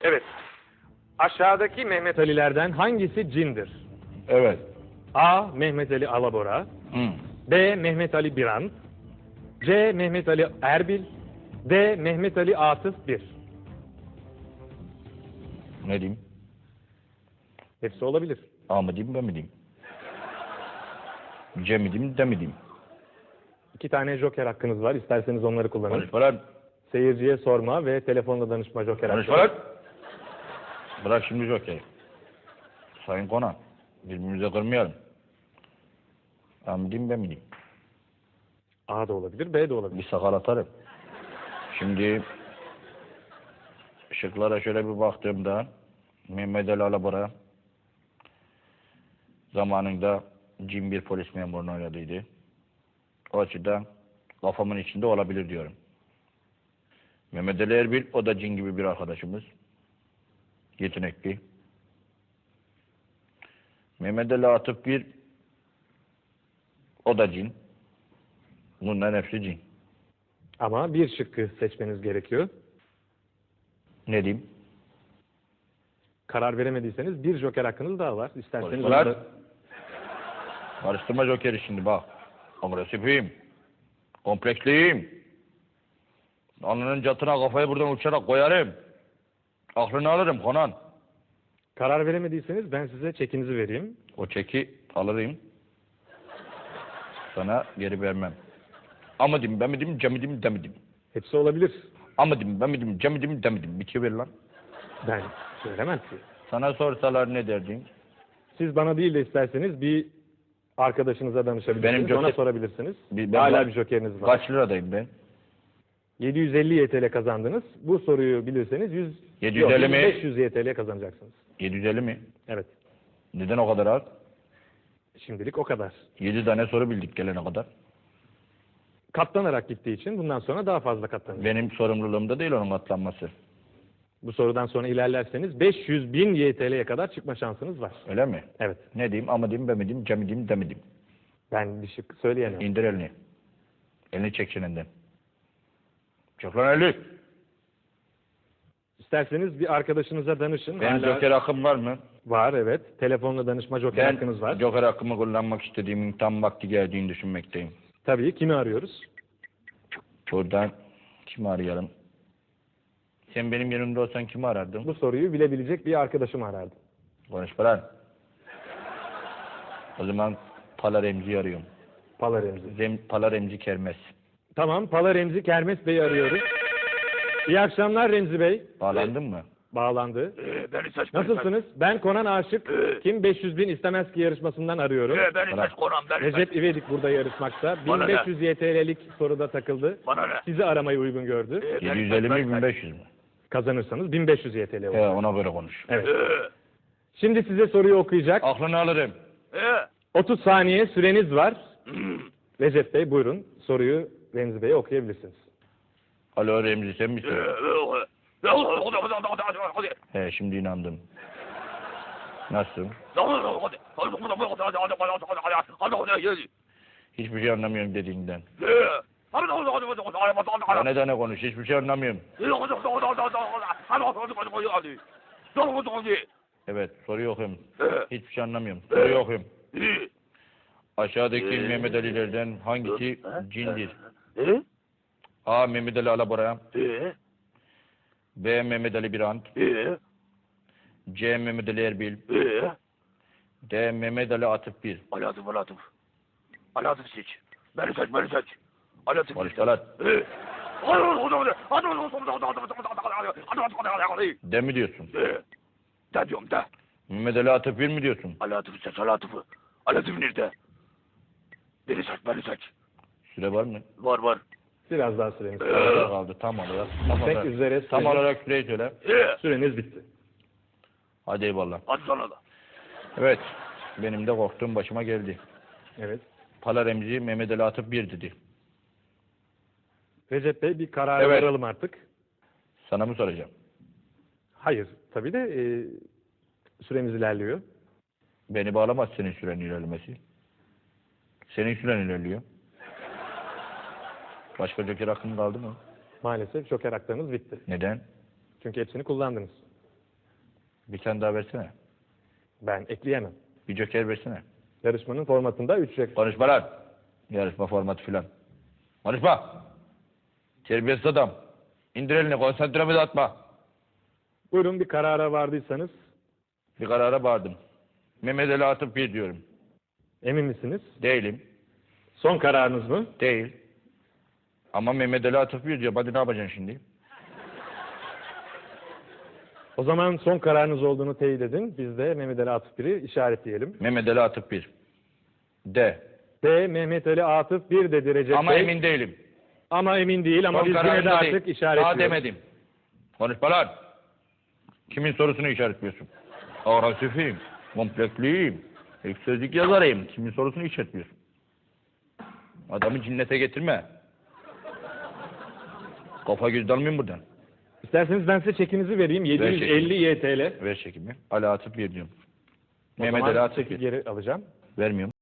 Evet. Aşağıdaki Mehmet Ali'lerden hangisi cindir? Evet. A. Mehmet Ali Alabora Hı. B. Mehmet Ali Biran C. Mehmet Ali Erbil D. Mehmet Ali Atıf Bir. Ne diyeyim? Hepsi olabilir. A mı diyeyim, B mi diyeyim? C mi diyeyim, D mi diyeyim? İki tane joker hakkınız var. İsterseniz onları kullanın. Konuşma lan. Seyirciye sorma ve telefonla danışma joker hakkı. Konuşma lan. Bırak şimdi jokeyi. Sayın Konan, birbirimize kırmayalım. A mı diyeyim, B mi diyeyim? A da olabilir, B de olabilir. Bir sakal atarım. Şimdi şıklara şöyle bir baktığımda Mehmet Ali Alabora zamanında cin bir polis memurunu oynadıydı. O açıdan kafamın içinde olabilir diyorum. Mehmet Ali Erbil o da cin gibi bir arkadaşımız. Yetenekli. Mehmet Ali Atıf bir o da cin. Bunların hepsi cin. Ama bir şıkkı seçmeniz gerekiyor. Ne diyeyim? Karar veremediyseniz bir joker hakkınız daha var. İsterseniz onu da- Karıştırma Joker'i şimdi bak. Agresifim. Kompleksliyim. Alnının catına kafayı buradan uçarak koyarım. Aklını alırım Konan. karar veremediyseniz ben size çekinizi vereyim. O çeki alırım. Sana geri vermem. Ama diyeyim, ben mi diyeyim, cem mi diyeyim, de mi diyeyim? Hepsi olabilir. Ama diyeyim, ben mi diyeyim, cem mi diyeyim, de mi diyeyim? Bitiyor ver lan. Ben söylemem ki. Sana sorsalar ne derdin? Siz bana değil de isterseniz bir arkadaşınıza danışabilirsiniz. Benim joker- sorabilirsiniz. Bir- ben- Hala bir jokeriniz var. Kaç liradayım ben? 750 YTL kazandınız. Bu soruyu bilirseniz 100 750 yok, mi? 500 YTL kazanacaksınız. 750 mi? Evet. Neden o kadar az? Şimdilik o kadar. 7 tane soru bildik gelene kadar. Katlanarak gittiği için bundan sonra daha fazla katlanacak. Benim sorumluluğumda değil onun atlanması. Bu sorudan sonra ilerlerseniz 500 bin YTL'ye kadar çıkma şansınız var. Öyle mi? Evet. Ne diyeyim? Ama diyeyim, ben mi diyeyim, cem mi diyeyim, de mi diyeyim? Ben bir şık söyleyemem. İndir elini. Elini çek çenenden. Çek lan elini. İsterseniz bir arkadaşınıza danışın. Benim Hala joker hakkım var mı? var evet. Telefonla danışma joker Ben hakkınız var. joker hakkımı kullanmak istediğimin tam vakti geldiğini düşünmekteyim. Tabii kimi arıyoruz? Buradan kimi arayalım? Sen benim yanımda olsan kimi arardın? Bu soruyu bilebilecek bir arkadaşımı arardım. Konuşma lan. O zaman Pala Remzi'yi arıyorum. Pala Remzi. Rem, Pala Remzi Kermes. Tamam Pala Remzi Kermes Bey'i arıyoruz. İyi akşamlar Remzi Bey. Bağlandın mı? Bağlandı. Ee, beni seç. Nasılsınız? Ben Konan Aşık. Kim 500 bin istemez ki yarışmasından arıyorum. Ee, beni seç Konan beni Recep seç. İvedik burada yarışmakta. Bana ne? 1500 YTL'lik soruda takıldı. Bana ne? Sizi aramayı uygun gördü. Ee, beni 750 seç, mi beni seç. 1500 mü? Kazanırsanız 1500 YTL olur. He ona göre konuş. Evet. Ee, Şimdi size soruyu okuyacak. Aklını alırım. ee, 30 saniye süreniz var. hmm. Recep Bey buyurun soruyu Remzi Bey'e okuyabilirsiniz. Alo Remzi sen misin? Ee, ee, hadi. He şimdi inandım. Nasılsın? Hiçbir şey anlamıyorum dediğinden. Tane tane konuş hiçbir şey anlamıyorum. Evet soruyu okuyorum. Hiçbir şey anlamıyorum. Soruyu okuyorum. Aşağıdaki Mehmet Ali'lerden hangisi cindir? A. Mehmet Ali Alabora B. Mehmet Ali Birant C. Mehmet Ali Erbil D. Mehmet Ali Atıf Bir Alatıf Alatıf. Alatıf seç. Beni seç beni seç. Alatıf Konuşma lan. Ee. D mi diyorsun? Ee, De diyorum de. Mehmet Ali Atıf Bir mi diyorsun? Alatıf seç Alatıf'ı. Alatıf nerede? Beni seç beni seç. Süre var mı? Var var. Biraz daha süreniz. Ne kadar kaldı tam olarak? Tam Tek olarak, üzere tam süreniz, olarak süreyi söyle. Ee, süreniz bitti. Hadi eyvallah. hadi sana da. Evet. Benim de korktuğum başıma geldi. Evet. Pala Remzi Mehmet Ali Atıf Bir dedi. Recep Bey bir karar Evet. varalım artık. Sana mı soracağım? Hayır. Tabii de e, süremiz ilerliyor. Beni bağlamaz senin süren ilerlemesi. Senin süren ilerliyor. Başka joker hakkın kaldı mı? Maalesef joker haklarınız bitti. Neden? Çünkü hepsini kullandınız. Bir tane daha versene. Ben ekleyemem. Bir joker versene. Yarışmanın formatında 3 renk. Konuşma lan. Yarışma formatı filan. Konuşma. Terbiyesiz adam. İndir elini konsantremi dağıtma. Buyurun bir karara vardıysanız Bir karara vardım. Mehmet Ali Atıf bir diyorum. emin misiniz? Değilim. Son kararınız mı? Değil. Ama Mehmet Ali Atıf bir diyor. Hadi ne yapacaksın şimdi? O zaman son kararınız olduğunu teyit edin. Biz de Mehmet Ali Atıf 1'i işaretleyelim. Mehmet Ali Atıf bir. De. D Mehmet Ali Atıf 1 dedi Recep Ama Bey. emin değilim. Ama emin değil ama Son biz yine de kararında artık değil. işaretliyoruz. Daha demedim. Konuşma lan. Kimin sorusunu işaretliyorsun? Agresifim, kompleksliyim, sözlük yazarıyım. Kimin sorusunu işaretliyorsun? Adamı cinnete getirme. Kafa göz dalmayayım buradan. İsterseniz ben size çekinizi vereyim. Ver 750 YTL. Ver çekimi. Ali Atıf bir diyorum. O Mehmet zaman çeki bir. geri alacağım. Vermiyorum.